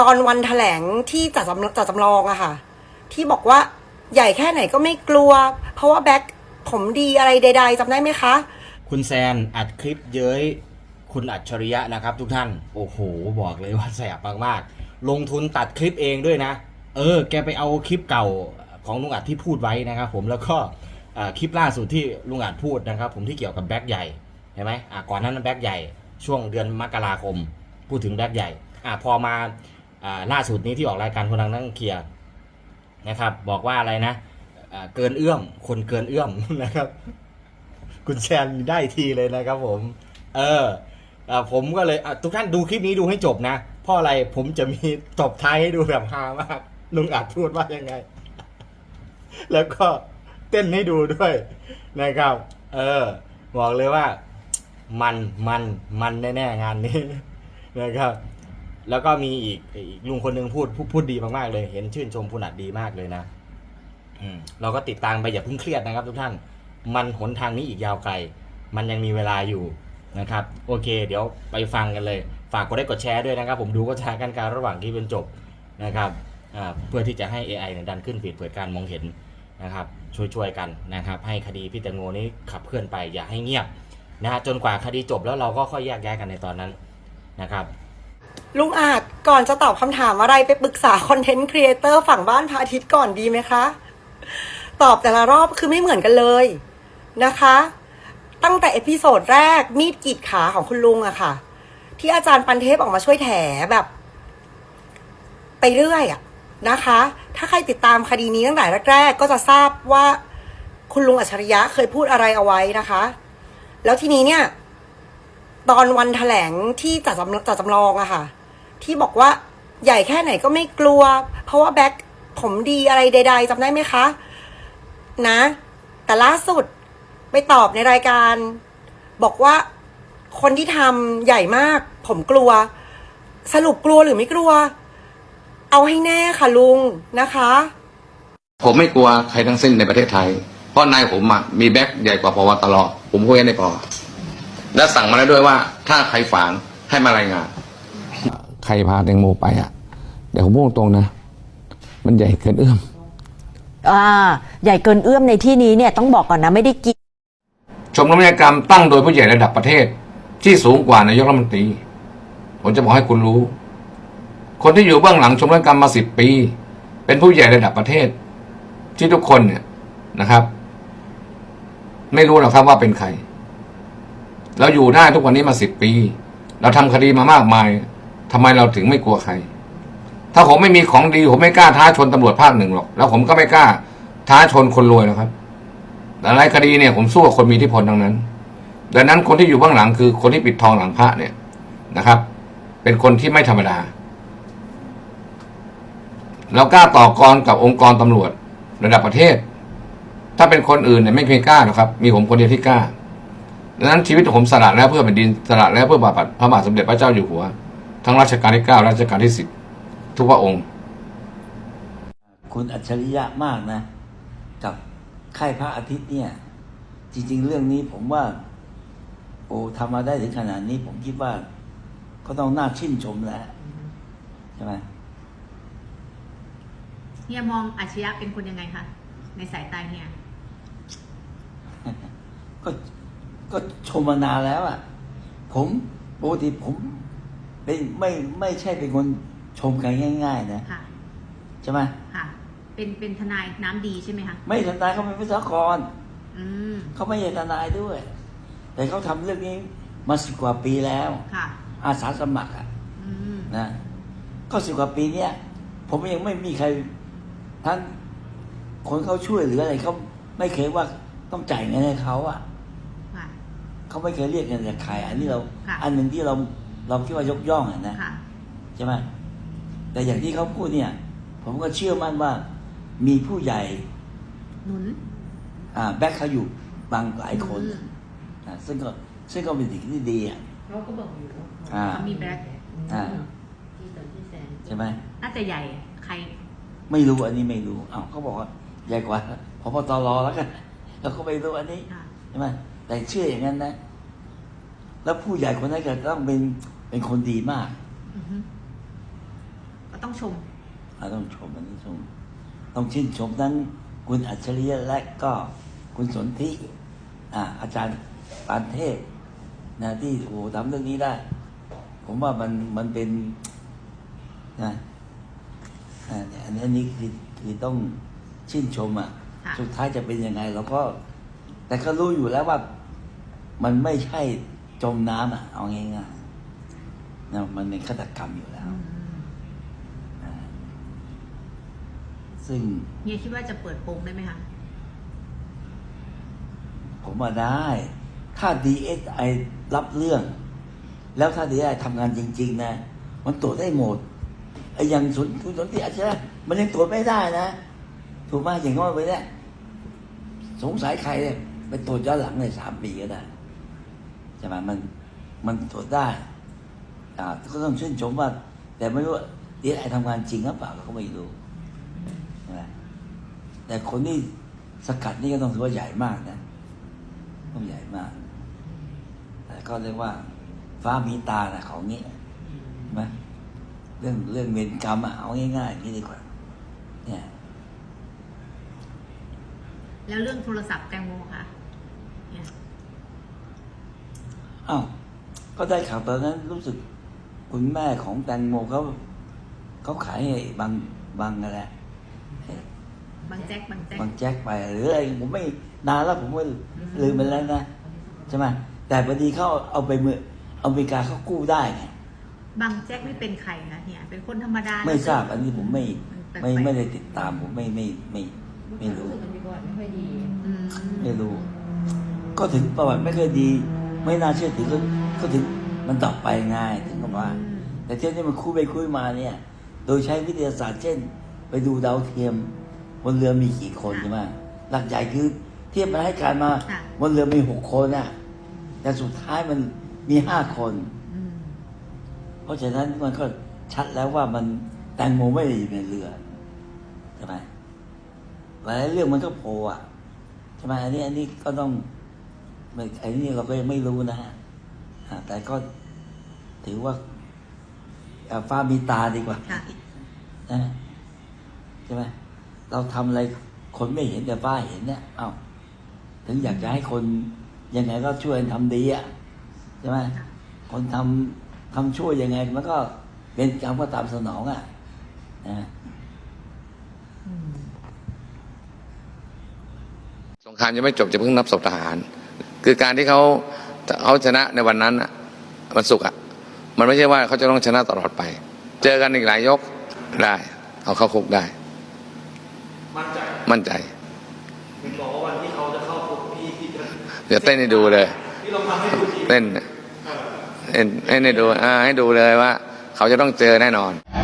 ตอนวันแถลงที่จัดจำจัดจำลองอะค่ะ ที่บอกว่าใหญ่แค่ไหนก็ไม่กลัว เพราะว่าแบ็คผมดีอะไรใด ๆจำได้ไหมคะ คุณแซนอัดคลิปเย้ยคุณอัจฉริยะนะครับทุกท่าน โอ้โห บอกเลยว่าแสบมากๆ ลงทุนตัดคลิปเองด้วยนะ เออ แกไปเอาคลิปเก่าของลุงอัดที่พูดไว้นะครับผมแล้วก็คลิปล่าสุดที่ลุงอัดพูดนะครับ ผมที่เกี่ยวกับแบ็คใหญ่เห็นไหมอ่าก่อนนั้นแบ็คใหญ่ช่วงเดือนมกราคม พูดถึงแบ็คใหญ่อ่าพอมา ล่าสุดนี้ที่ออกรายการคนดังนั่งเคลียร์นะครับ บอกว่าอะไรนะเกินเอื้อมคนเกินเอื้อมนะครับ คุณแชนได้ทีเลยนะครับผม เอออผมก็เลยทุกท่านดูคลิปนี้ดูให้จบนะเพราะอะไรผมจะมีตบท้ายให้ดูแบบฮามากลุงอัดพูดว่ายังไง แล้วก็เต้นให้ดูด้วยนะครับ เออ บอกเลยว่า มันมันมันแน่ๆงานนี้นะครับ แล้วก็มีอีกอีกลุงคนหนึ่งพูดพูดดีมากๆเลย เห็นชื่นชมคุณอัดดีมากเลยนะอืมเราก็ติดตามไปอย่าเพิ่งเครียดนะครับ ทุกท่าน มันหนทางนี้อีกยาวไกล มันยังมีเวลาอยู่นะครับ โอเค เดี๋ยวไปฟังกันเลย ฝากกดไลค์กดแชร์ด้วยนะครับ ผมดูก็ชากันการระหว่างที่เป็นจบนะครับเพื่อที่จะให้ AI เนี่ยดันขึ้นฟีดเปิดการมองเห็นนะครับช่วยๆกันนะครับ ให้คดีพี่แตงโมนี้ขับเคลื่อนไปอย่าให้เงียบนะฮะจนกว่าคดีจบแล้วเราก็ค่อยแยกย้ายกันในตอนนั้นนะครับ ลุงอาจก่อนจะตอบคำถามอะไรไปปรึกษาคอนเทนต์ครีเอเตอร์ฝั่งบ้านพระอาทิตย์ก่อนดีไหมคะ ตอบแต่ละรอบคือไม่เหมือนกันเลยนะคะ ตั้งแต่เอพิโซดแรกมีดกรีดขาของคุณลุงอะค่ะ ที่อาจารย์ปันเทพออกมาช่วยแถแบบ ไปเรื่อยอะนะคะ ถ้าใครติดตามคดีนี้ตั้งแต่แรกๆก็จะทราบว่าคุณลุงอัจฉริยะเคยพูดอะไรเอาไว้นะคะ แล้วทีนี้เนี่ย ตอนวันแถลงที่จัดจำจัดจำลองอะค่ะ ที่บอกว่าใหญ่แค่ไหนก็ไม่กลัว เพราะว่าแบ็คผมดีอะไรใด ๆจำได้ไหมคะ นะ แต่ล่าสุดไปตอบในรายการ บอกว่าคนที่ทำใหญ่มาก ผมกลัว สรุปกลัวหรือไม่กลัว เอาให้แน่ค่ะลุงนะคะ ผมไม่กลัวใครทั้งสิ้นในประเทศไทย เพราะนายผมอะมีแบ็คใหญ่กว่าพวตลอผมคุยกันในปอและสั่งมาแล้วด้วยว่า ถ้าใครฝางให้มารายงาน ใครพาแตงโมไปอะเดี๋ยวผมพูดตรงๆนะ มันใหญ่เกินเอื้อมอ่าใหญ่เกินเอื้อมในที่นี้เนี่ยต้องบอกก่อนนะไม่ได้กินชมรมนิยกรรมตั้งโดยผู้ใหญ่ระดับประเทศ ที่สูงกว่านายกรัฐมนตรีผมจะบอกให้คุณรู้ คนที่อยู่เบื้องหลังชมรมนิยกรรมมาสิบปี เป็นผู้ใหญ่ระดับประเทศ ที่ทุกคนเนี่ยนะครับ ไม่รู้หรอกครับว่าเป็นใครเราอยู่ได้ทุกวันนี้มาสิบปี เราทำคดีมามากมาย ทำไมเราถึงไม่กลัวใคร ถ้าผมไม่มีของดี ผมไม่กล้าท้าชนตำรวจภาคหนึ่งหรอก แล้วผมก็ไม่กล้าท้าชนคนรวยหรอกครับแต่หลายคดีเนี่ยผมสู้กับคนมีอิทธิพลทั้งนั้น ดังนั้นคนที่อยู่เบื้องหลังคือคนที่ปิดทองหลังพระเนี่ยนะครับ เป็นคนที่ไม่ธรรมดา เรากล้าต่อกรกับองค์กรตำรวจระดับประเทศ ถ้าเป็นคนอื่นเนี่ยไม่เคยกล้าหรอกครับ มีผมคนเดียวที่กล้าดังนั้นชีวิตผมสละแล้วเพื่อแผ่นดินสละแล้วเพื่อบาทพระบาทสมเด็จพระเจ้าอยู่หัว ทั้งรัชกาลที่เก้ารัชกาลที่สิบทุกพระองค์ คุณอัจฉริยะมากนะ กับค่ายพระอาทิตย์เนี่ย จริง ๆ เรื่องนี้ผมว่า โอ้ทำมาได้ถึงขนาดนี้ผมคิดว่า ก็ต้องน่าชื่นชมแหละใช่ไหมเฮียมองอาชญะเป็นคนยังไงคะ ในสายตาเฮีย ก็ก็ชมมานานแล้วอะ ผมปกติผม เป็นไม่ไม่ใช่เป็นคนชมกันง่าย ๆ นะค่ะ ใช่ไหมค่ะ เป็นเป็นทนายน้ำดีใช่ไหมคะไม่ทนายเขาเป็นวิศวกรอืมเขาไม่ใช่ทนายด้วย แต่เขาทำเรื่องนี้มาสิบกว่าปีแล้ว ค่ะ อาสาสมัครอะอืมนะก็สิบกว่าปีเนี้ยผมยังไม่มีใครทั้งคนเขาช่วยหรืออะไรเขาไม่เคยว่าต้องจ่ายเงินให้เขาอะค่ะ เขาไม่เคยเรียกเงินจากใครอันนี้เรา ค่ะ อันหนึ่งที่เรา เราคิดว่ายกย่องอะนะค่ะ ใช่ไหมแต่อย่างที่เขาพูดเนี่ย ผมก็เชื่อมั่นว่ามีผู้ใหญ่หนุน อ่าแบ็คเขาอยู่บางหลายคนอืม นะซึ่งก็ซึ่งก็เป็นสิ่งที่ดีอะ เขาก็บอกอยู่อ่า เขามีแบ็คอ่าใช่ไหมน่าจะใหญ่ใคร ไม่รู้อันนี้ไม่รู้อ้าวเขาบอกว่าใหญ่กว่าพบตรแล้วกันเราก็ไม่รู้อันนี้ ค่ะ ใช่ไหมแต่เชื่ออย่างนั้นนะ แล้วผู้ใหญ่คนนั้นก็ต้องเป็น เป็นคนดีมากอือฮึชม เราต้องชมอันนี้ชม ต้องชื่นชมทั้งคุณอัจฉริยะและก็คุณสนธิอ่าอาจารย์ปานเทพนะที่โอ้โหทำเรื่องนี้ได้ ผมว่ามันมันเป็นนะอ่าเนี่ยอันนี้อันนี้คือคือต้องชื่นชมอะค่ะ สุดท้ายจะเป็นยังไงเราก็ แต่ก็รู้อยู่แล้วว่า มันไม่ใช่จมน้ำอะ เอาง่ายๆ นะมันเป็นฆาตกรรมอยู่แล้วอืมซึ่งเฮียคิดว่าจะเปิดโปงได้ไหมคะผมว่าได้ ถ้า DSI รับเรื่อง แล้วถ้า DSI ทำงานจริง ๆ นะ มันตรวจได้หมดไอ้อย่างสุนคุณสนติอาชญะมันยังตรวจไม่ได้นะ ถูกไหมอย่างน้อยไปเนี่ยสงสัยใครเนี่ยไปตรวจย้อนหลังในสามปีก็ได้ใช่ไหมมันมันตรวจได้อ่า ก็ต้องชื่นชมว่า แต่ไม่รู้ว่า DSI ทำงานจริงหรือเปล่าเราก็ไม่รู้ใช่ไหมแต่คนที่สกัดนี่ก็ต้องถือว่าใหญ่มากนะต้องใหญ่มากแต่ก็เรียกว่า ฟ้ามีตานะของนี้ใช่ไหมเรื่องเรื่องเวรกรรมอะเอาง่ายๆอย่างนี้ดีกว่า เนี่ย แล้วเรื่องโทรศัพท์แตงโมค่ะเนี่ยอ้าวก็ได้ข่าวตอนนั้นรู้สึก คุณแม่ของแตงโมเขาเขาขายให้บางบางอะไรอะบางแจ็คบางแจ็คบางแจ็คไปหรืออะไรผมไม่นานแล้วผมก็ลืมไปแล้วนะใช่ไหมแต่พอดีเขาเอาไปเมืออเมริกาเขากู้ได้ไงบางแจ็คไม่เป็นใครคะเฮียเป็นคนธรรมดาไม่ทราบอันนี้ผมไม่แปลกๆไม่ไม่ได้ติดตามผมไม่ไม่ไม่ไม่รู้อืมไม่รู้ ก็ถึงประวัติไม่เคยดี ไม่น่าเชื่อถือก็ก็ถึง มันตอบไปง่ายถึงกับว่า แต่เที่ยวนี้มันคุยไปคุยมาเนี่ย โดยใช้วิทยาศาสตร์เช่น ไปดูดาวเทียมบนเรือมีกี่คนใช่ไหมหลักใหญ่คือเทียบมันให้การมาค่ะบนเรือมีหกคนน่ะแต่สุดท้ายมันมีห้าคนอืมเพราะฉะนั้นมันก็ชัดแล้วว่ามันแตงโมไม่ได้อยู่ในเรือใช่ไหมหลายเรื่องมันก็โผล่อะใช่ไหมอันนี้อันนี้ก็ต้องไม่อันนี้เราก็ยังไม่รู้นะฮะอ่า แต่ก็ถือว่าอ่าฟ้ามีตาดีกว่าค่ะนะใช่ไหมเราทำอะไรคนไม่เห็นแต่ฟ้าเห็นเนี่ยเอ้าถึงอยากจะให้คนยังไงก็ช่วยทำดีอะใช่ไหมคนทำทำช่วยยังไง มันก็เป็นกรรมก็ตามสนองอะนะสงครามยังไม่จบจะเพิ่งนับศพทหาร คือการที่เขา เขาชนะในวันนั้นน่ะมันสุกร์อะ มันไม่ใช่ว่าเขาจะต้องชนะตลอดไป เจอกันอีกหลายยกได้ เอาเข้าคุกได้ มั่นใจมั่นใจคุณบอกว่าวันที่เขาจะเข้าคุกพี่พี่จะเดี๋ยวเต้นให้ดูเลยพี่ลองทำให้ดูทีเต้นเต้นให้ดูอ่าให้ดูเลยว่า เขาจะต้องเจอแน่นอนเ